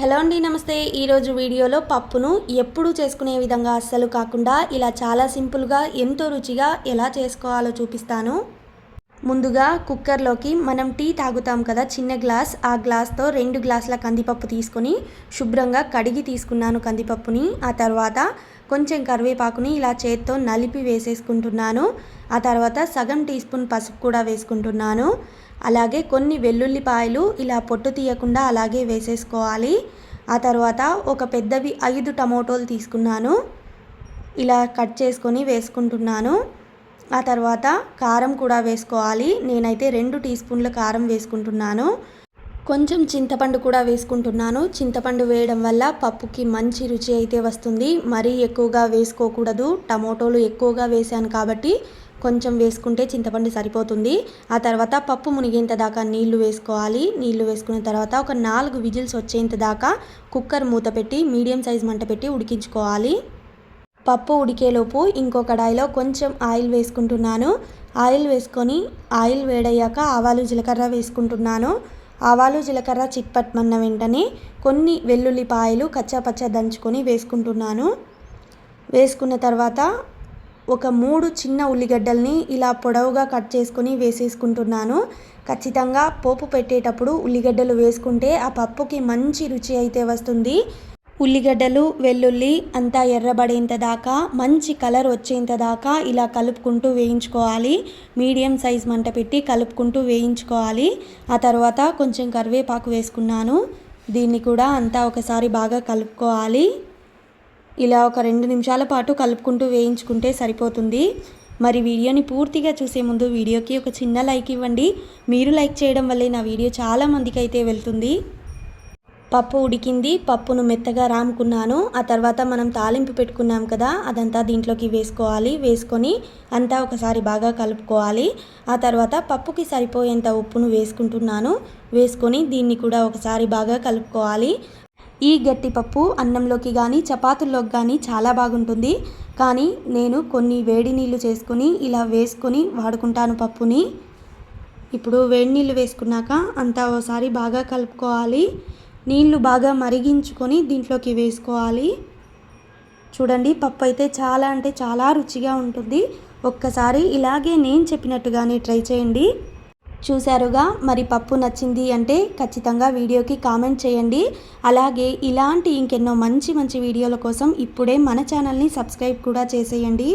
Hello అండి నమస్తే. ఈరోజు వీడియోలో పప్పును ఎప్పుడు చేసుకునే విధంగా అస్సలు కాకుండా ఇలా చాలా సింపుల్గా ఎంతో రుచిగా ఎలా చేసుకోవాలో చూపిస్తాను. ముందుగా కుక్కర్లోకి మనం టీ తాగుతాం కదా చిన్న గ్లాస్. ఆ గ్లాస్తో రెండు గ్లాసుల కందిపప్పు తీసుకొని శుభ్రంగా కడిగి తీసుకున్నాను కందిపప్పుని. ఆ తర్వాత కొంచెం కరివేపాకుని ఇలా చేత్తో నలిపి వేసేసుకుంటున్నాను. ఆ తర్వాత సగం టీ స్పూన్ పసుపు కూడా వేసుకుంటున్నాను. అలాగే కొన్ని వెల్లుల్లిపాయలు ఇలా పొట్టు తీయకుండా అలాగే వేసేసుకోవాలి. ఆ తర్వాత ఒక పెద్దవి ఐదు టమోటోలు తీసుకున్నాను. ఇలా కట్ చేసుకొని వేసుకుంటున్నాను. ఆ తర్వాత కారం కూడా వేసుకోవాలి. నేనైతే రెండు టీ స్పూన్ల కారం వేసుకుంటున్నాను. కొంచెం చింతపండు కూడా వేసుకుంటున్నాను. చింతపండు వేయడం వల్ల పప్పుకి మంచి రుచి అయితే వస్తుంది. మరీ ఎక్కువగా వేసుకోకూడదు. టమోటోలు ఎక్కువగా వేసాను కాబట్టి కొంచెం వేసుకుంటే చింతపండు సరిపోతుంది. ఆ తర్వాత పప్పు మునిగేంత దాకా నీళ్ళు వేసుకోవాలి. నీళ్ళు వేసుకున్న తర్వాత ఒక నాలుగు విజిల్స్ వచ్చేంత దాకా కుక్కర్ మూత పెట్టి మీడియం సైజ్ మంట పెట్టి ఉడికించుకోవాలి. పప్పు ఉడికేలోపు ఇంకో కడాయిలో కొంచెం ఆయిల్ వేసుకుంటున్నాను. ఆయిల్ వేసుకొని ఆయిల్ వేడయ్యాక ఆవాలు జీలకర్ర వేసుకుంటున్నాను. ఆవాలు జీలకర్ర చిట్పట్మన్న వెంటనే కొన్ని వెల్లుల్లిపాయలు కచ్చాపచ్చ దంచుకొని వేసుకుంటున్నాను. వేసుకున్న తర్వాత ఒక మూడు చిన్న ఉల్లిగడ్డల్ని ఇలా పొడవుగా కట్ చేసుకొని వేసేసుకుంటున్నాను. ఖచ్చితంగా పోపు పెట్టేటప్పుడు ఉల్లిగడ్డలు వేసుకుంటే ఆ పప్పుకి మంచి రుచి అయితే వస్తుంది. ఉల్లిగడ్డలు వెల్లుల్లి అంతా ఎర్రబడేంత దాకా మంచి కలర్ వచ్చేంత దాకా ఇలా కలుపుకుంటూ వేయించుకోవాలి. మీడియం సైజ్ మంట పెట్టి కలుపుకుంటూ వేయించుకోవాలి. ఆ తర్వాత కొంచెం కరివేపాకు వేసుకున్నాను. దీన్ని కూడా అంతా ఒకసారి బాగా కలుపుకోవాలి. ఇలా ఒక రెండు నిమిషాల పాటు కలుపుకుంటూ వేయించుకుంటే సరిపోతుంది. మరి వీడియోని పూర్తిగా చూసే ముందు వీడియోకి ఒక చిన్న లైక్ ఇవ్వండి. మీరు లైక్ చేయడం వల్లే నా వీడియో చాలామందికి అయితే వెళ్తుంది. పప్పు ఉడికింది పప్పును మెత్తగా రాముకున్నాను. ఆ తర్వాత మనం తాలింపు పెట్టుకున్నాం కదా అదంతా దీంట్లోకి వేసుకోవాలి. వేసుకొని అంతా ఒకసారి బాగా కలుపుకోవాలి. ఆ తర్వాత పప్పుకి సరిపోయేంత ఉప్పును వేసుకుంటున్నాను. వేసుకొని దీన్ని కూడా ఒకసారి బాగా కలుపుకోవాలి. ఈ గట్టిపప్పు అన్నంలోకి కానీ చపాతీల్లోకి కానీ చాలా బాగుంటుంది. కానీ నేను కొన్ని వేడి నీళ్ళు చేసుకొని ఇలా వేసుకొని వాడుకుంటాను పప్పుని. ఇప్పుడు వేడి నీళ్ళు వేసుకున్నాక అంతా ఒకసారి బాగా కలుపుకోవాలి. నీళ్ళు బాగా మరిగించుకొని దీంట్లోకి వేసుకోవాలి. చూడండి పప్పు అయితే చాలా అంటే చాలా రుచిగా ఉంటుంది. ఒక్కసారి ఇలాగే నేను చెప్పినట్టుగానే ట్రై చేయండి. చూశారుగా? మరి పప్పు నచ్చింది అంటే ఖచ్చితంగా వీడియోకి కామెంట్ చేయండి. అలాగే ఇలాంటి ఇంకెన్నో మంచి మంచి వీడియోల కోసం ఇప్పుడే మన ఛానల్ని సబ్స్క్రైబ్ కూడా చేసేయండి.